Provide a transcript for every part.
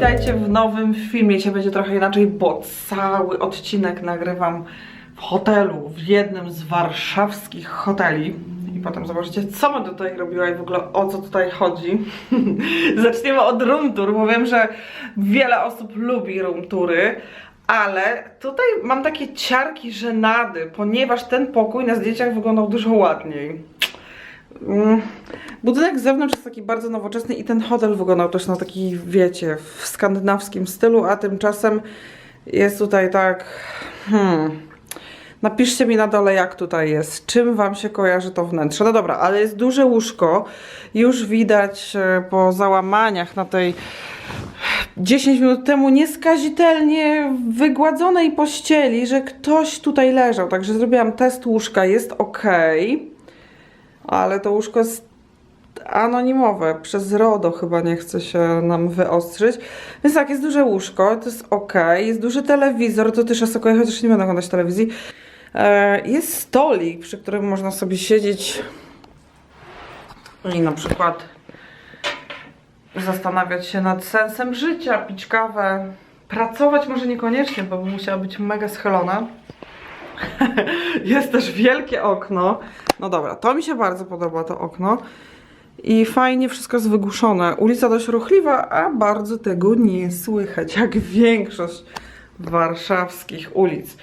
Witajcie w nowym filmie. Dzisiaj będzie trochę inaczej, bo cały odcinek nagrywam w hotelu, w jednym z warszawskich hoteli. I potem zobaczycie, co będę tutaj robiła i w ogóle o co tutaj chodzi. Zaczniemy od room tour, bo wiem, że wiele osób lubi room. Ale tutaj mam takie ciarki żenady, ponieważ ten pokój na zdjęciach wyglądał dużo ładniej. Mm, Budynek z zewnątrz jest taki bardzo nowoczesny i ten hotel wyglądał też na taki, wiecie, w skandynawskim stylu, a tymczasem jest tutaj tak. Hmm. Napiszcie mi na dole, jak tutaj jest. Czym wam się kojarzy to wnętrze? No dobra, ale jest duże łóżko. Już widać e, po załamaniach na tej 10 minut temu nieskazitelnie wygładzonej pościeli, że ktoś tutaj leżał. Także zrobiłam test łóżka, jest ok. Ale to łóżko jest anonimowe. Przez RODO chyba nie chce się nam wyostrzyć. Więc tak, jest duże łóżko, to jest ok. Jest duży telewizor, to też jest ok, chociaż nie będę oglądać telewizji. E, Jest stolik, przy którym można sobie siedzieć i na przykład zastanawiać się nad sensem życia, pić kawę. Pracować może niekoniecznie, bo by musiała być mega schylona. Jest też wielkie okno. No dobra, to mi się bardzo podoba to okno. I fajnie wszystko jest wygłuszone. Ulica dość ruchliwa, a bardzo tego nie słychać, jak większość warszawskich ulic.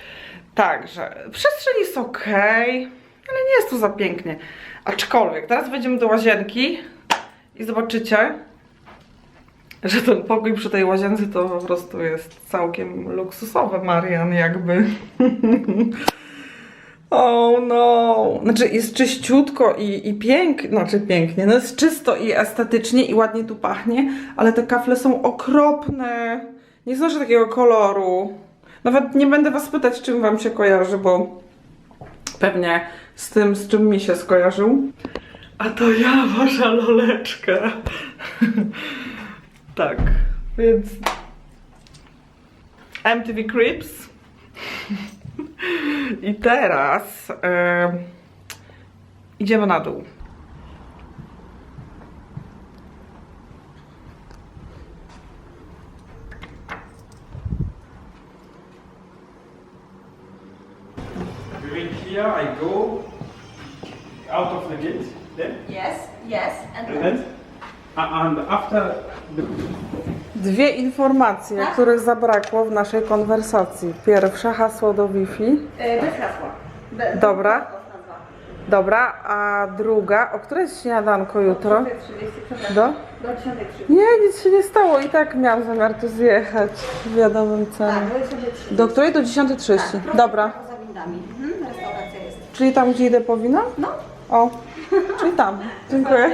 Także przestrzeń jest ok, ale nie jest tu za pięknie. Aczkolwiek teraz wejdziemy do łazienki i zobaczycie, że ten pokój przy tej łazience to po prostu jest całkiem luksusowy Marian jakby. Oh no. Znaczy jest czyściutko i, i pięknie, znaczy pięknie, no jest czysto i estetycznie i ładnie tu pachnie, ale te kafle są okropne. Nie znoszę takiego koloru. Nawet nie będę was pytać, czym wam się kojarzy, bo pewnie z tym, z czym mi się skojarzył. A to ja, wasza loleczka. tak, więc MTV Crips. I teraz e, idziemy na dół. During here, I go out of the gate, then, Yes, yes, and and then, and after the Dwie informacje, Tak? których zabrakło w naszej konwersacji. Pierwsza hasło do Wi-Fi. e, bez hasła. Be, Dobra. Dobra, a druga, o której jest śniadanko jutro? 10.30, przepraszam. Do? Do 10.30. Nie, nic się nie stało i tak miałam zamiar tu zjechać w wiadomym celu. Tak, do 10.30. Do której? Do 10.30. Tak, Dobra. Za windami. Mhm, restauracja jest. Czyli tam, gdzie idę po wino? No. O, czyli tam. Dziękuję.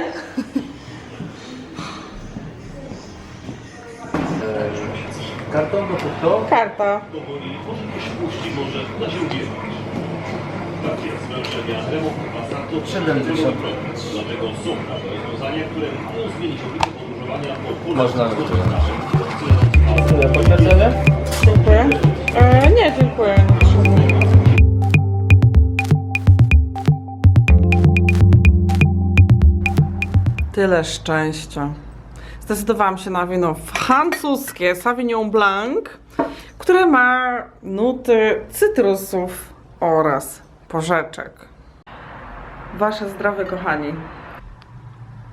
Karton do to? Karta. powoli może puści może da się uwierzyć. Takie zwężenia to 70. Dlatego są nowe rozwiązania, które mają zmienić oblicze podróżowania po Można polach wyciągnąć. Tyle potwierdzone? Dziękuję. E, nie, dziękuję. Tyle szczęścia. Zdecydowałam się na wino francuskie Sauvignon Blanc, które ma nuty cytrusów oraz porzeczek. Wasze zdrowie, kochani.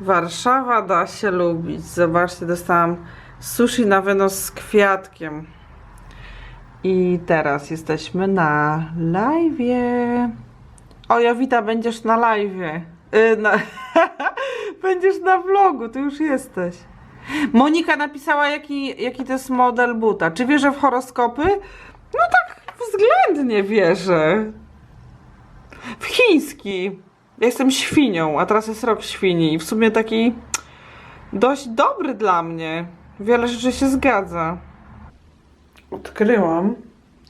Warszawa da się lubić. Zobaczcie, dostałam sushi na wynos z kwiatkiem. I teraz jesteśmy na live'ie. O, Jowita, będziesz na live'ie. Y, na... będziesz na vlogu, ty już jesteś. Monika napisała, jaki, jaki to jest model buta. Czy wierzę w horoskopy? No tak względnie wierzę. W chiński. Ja jestem świnią, a teraz jest rok świni. W sumie taki dość dobry dla mnie. Wiele rzeczy się zgadza. Odkryłam,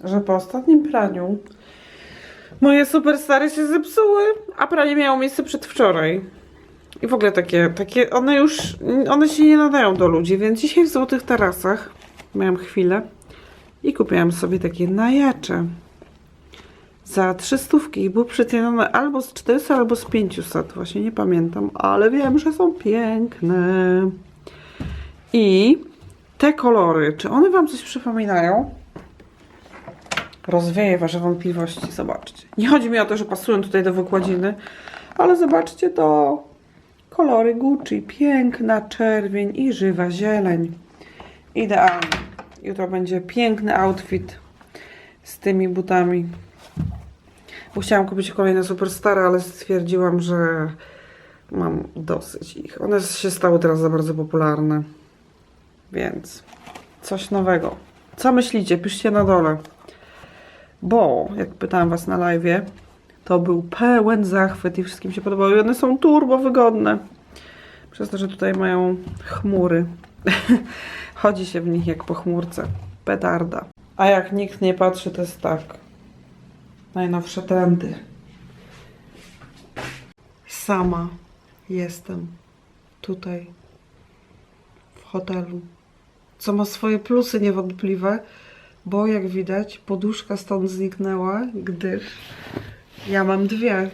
że po ostatnim praniu moje superstary się zepsuły, a pranie miało miejsce przedwczoraj. I w ogóle takie, takie, one już, one się nie nadają do ludzi, więc dzisiaj w Złotych Tarasach miałam chwilę i kupiłam sobie takie najacze za 300 i był przeceniony albo z 400, albo z 500. Właśnie nie pamiętam, ale wiem, że są piękne. I te kolory, czy one Wam coś przypominają? Rozwieję Wasze wątpliwości, zobaczcie. Nie chodzi mi o to, że pasują tutaj do wykładziny, ale zobaczcie to. Kolory Gucci, piękna czerwień i żywa zieleń. Idealnie. Jutro będzie piękny outfit z tymi butami. Bo chciałam kupić kolejne Superstara, ale stwierdziłam, że mam dosyć ich. One się stały teraz za bardzo popularne. Więc coś nowego. Co myślicie? Piszcie na dole. Bo, jak pytałam Was na live, to był pełen zachwyt i wszystkim się podobały. I one są turbo wygodne. Przez to, że tutaj mają chmury. Chodzi się w nich jak po chmurce. Petarda. A jak nikt nie patrzy, to jest tak. Najnowsze trendy. Sama jestem tutaj w hotelu. Co ma swoje plusy niewątpliwe, bo jak widać, poduszka stąd zniknęła, gdyż ja mam dwie.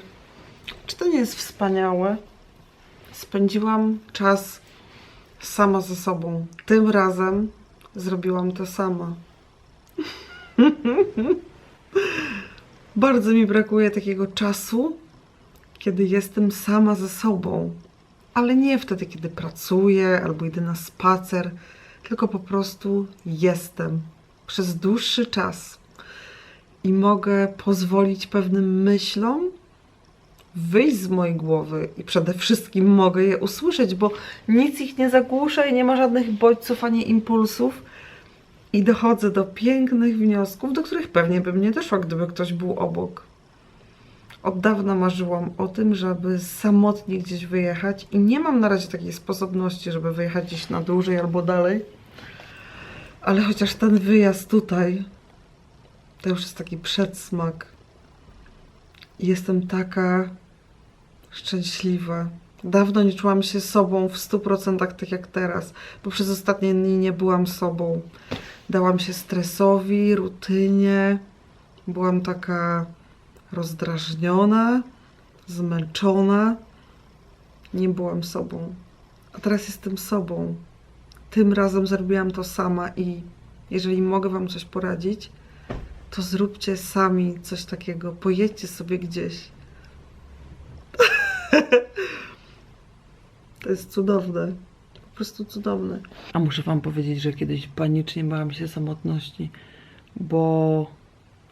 Czy to nie jest wspaniałe? Spędziłam czas sama ze sobą. Tym razem zrobiłam to sama. Bardzo mi brakuje takiego czasu, kiedy jestem sama ze sobą. Ale nie wtedy, kiedy pracuję albo idę na spacer, tylko po prostu jestem przez dłuższy czas i mogę pozwolić pewnym myślom wyjść z mojej głowy i przede wszystkim mogę je usłyszeć, bo nic ich nie zagłusza i nie ma żadnych bodźców ani impulsów. I dochodzę do pięknych wniosków, do których pewnie bym nie doszła, gdyby ktoś był obok. Od dawna marzyłam o tym, żeby samotnie gdzieś wyjechać i nie mam na razie takiej sposobności, żeby wyjechać gdzieś na dłużej albo dalej. Ale chociaż ten wyjazd tutaj to już jest taki przedsmak. Jestem taka szczęśliwa. Dawno nie czułam się sobą w 100% tak jak teraz, bo przez ostatnie dni nie byłam sobą. Dałam się stresowi, rutynie. Byłam taka rozdrażniona, zmęczona. Nie byłam sobą. A teraz jestem sobą. Tym razem zrobiłam to sama i jeżeli mogę Wam coś poradzić, to zróbcie sami coś takiego. Pojedźcie sobie gdzieś. To jest cudowne. Po prostu cudowne. A muszę Wam powiedzieć, że kiedyś panicznie bałam się samotności, bo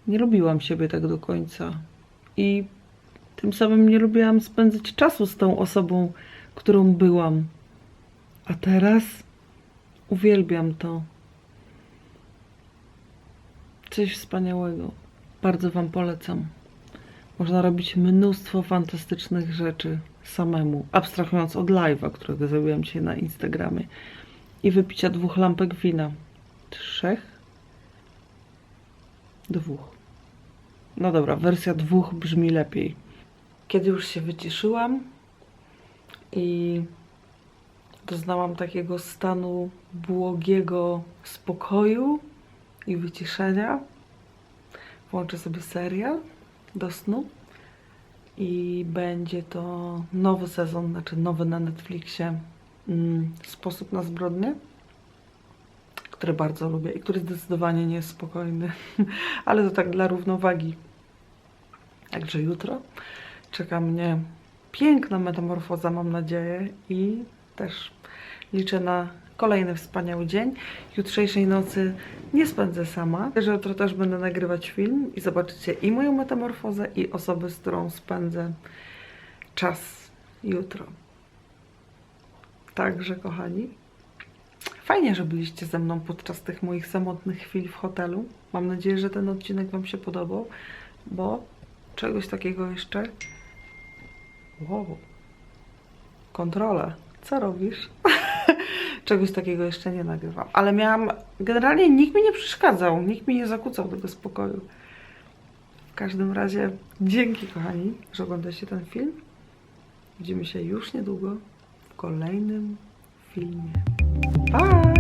nie lubiłam siebie tak do końca. I tym samym nie lubiłam spędzać czasu z tą osobą, którą byłam. A teraz uwielbiam to. Coś wspaniałego. Bardzo Wam polecam. Można robić mnóstwo fantastycznych rzeczy samemu, abstrahując od live'a, którego zrobiłam dzisiaj na Instagramie i wypicia dwóch lampek wina. Trzech? Dwóch. No dobra, wersja dwóch brzmi lepiej. Kiedy już się wyciszyłam i doznałam takiego stanu błogiego spokoju i wyciszenia, włączę sobie serial do snu i będzie to nowy sezon, znaczy nowy na Netflixie mm, Sposób na zbrodnię, który bardzo lubię i który zdecydowanie nie jest spokojny, ale to tak dla równowagi. Także jutro czeka mnie piękna metamorfoza, mam nadzieję, i też liczę na kolejny wspaniały dzień. Jutrzejszej nocy nie spędzę sama, że jutro też będę nagrywać film i zobaczycie i moją metamorfozę, i osobę, z którą spędzę czas jutro. Także, kochani, fajnie, że byliście ze mną podczas tych moich samotnych chwil w hotelu. Mam nadzieję, że ten odcinek Wam się podobał, bo czegoś takiego jeszcze. Wow. Kontrolę. Co robisz? Czegoś takiego jeszcze nie nagrywam. Ale miałam. Generalnie nikt mi nie przeszkadzał, nikt mi nie zakłócał tego spokoju. W każdym razie, dzięki kochani, że oglądacie ten film. Widzimy się już niedługo w kolejnym filmie. Pa!